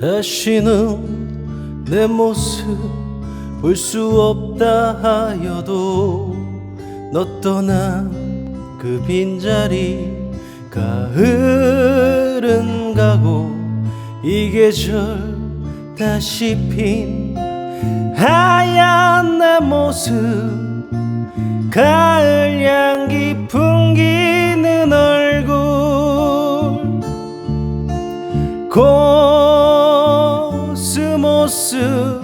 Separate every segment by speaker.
Speaker 1: 다시는 내 모습 볼 수 없다 하여도 너 떠난 그 빈자리 가을은 가고 이 계절 다시 핀 하얀 내 모습 가을 향기 풍기는 얼굴 코 스모스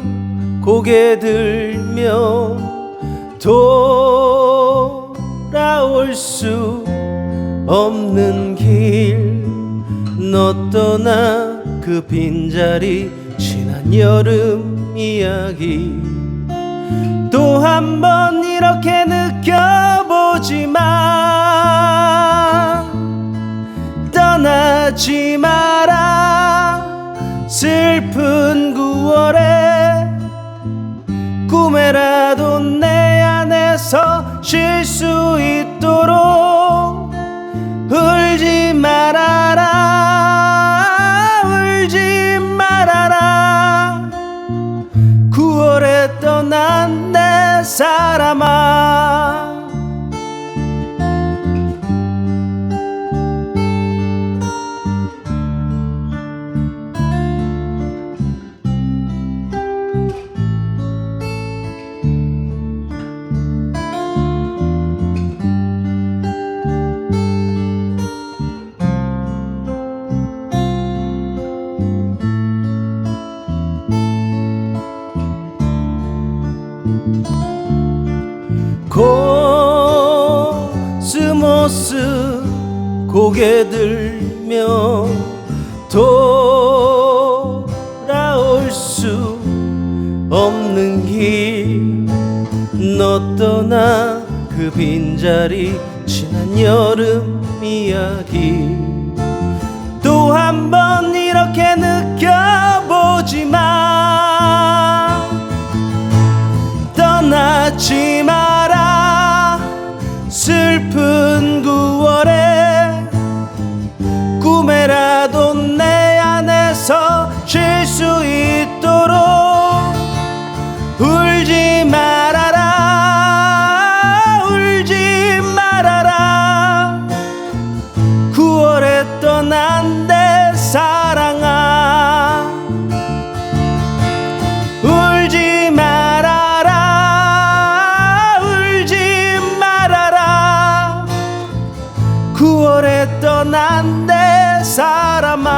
Speaker 1: 고개 들며 돌아올 수 없는 길. 너 떠나 그 빈자리 지난 여름 이야기. 또 한 번 이렇게 느껴보지만 떠나지 마라 슬픈 9월에 꿈에라도 내 안에서 쉴 수 있도록 울지 말아라 울지 말아라. 9월에 떠난 내 사람아 코스모스 고개 들며 돌아올 수 없는 길. 너 떠나 그 빈자리 지난 여름 이야기. 또 한 번 이렇게 느껴보지만 떠나지 마라. 슬픈 9월에 꿈에라도 내 안에서 쉴 수 있도록 울지 말아라. 울지 말 난 내 사람아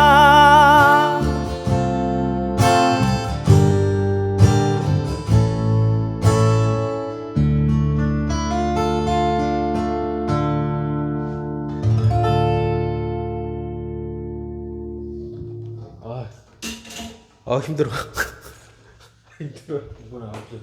Speaker 1: 아, 아 힘들어. 힘들어.
Speaker 2: 이번에 아무튼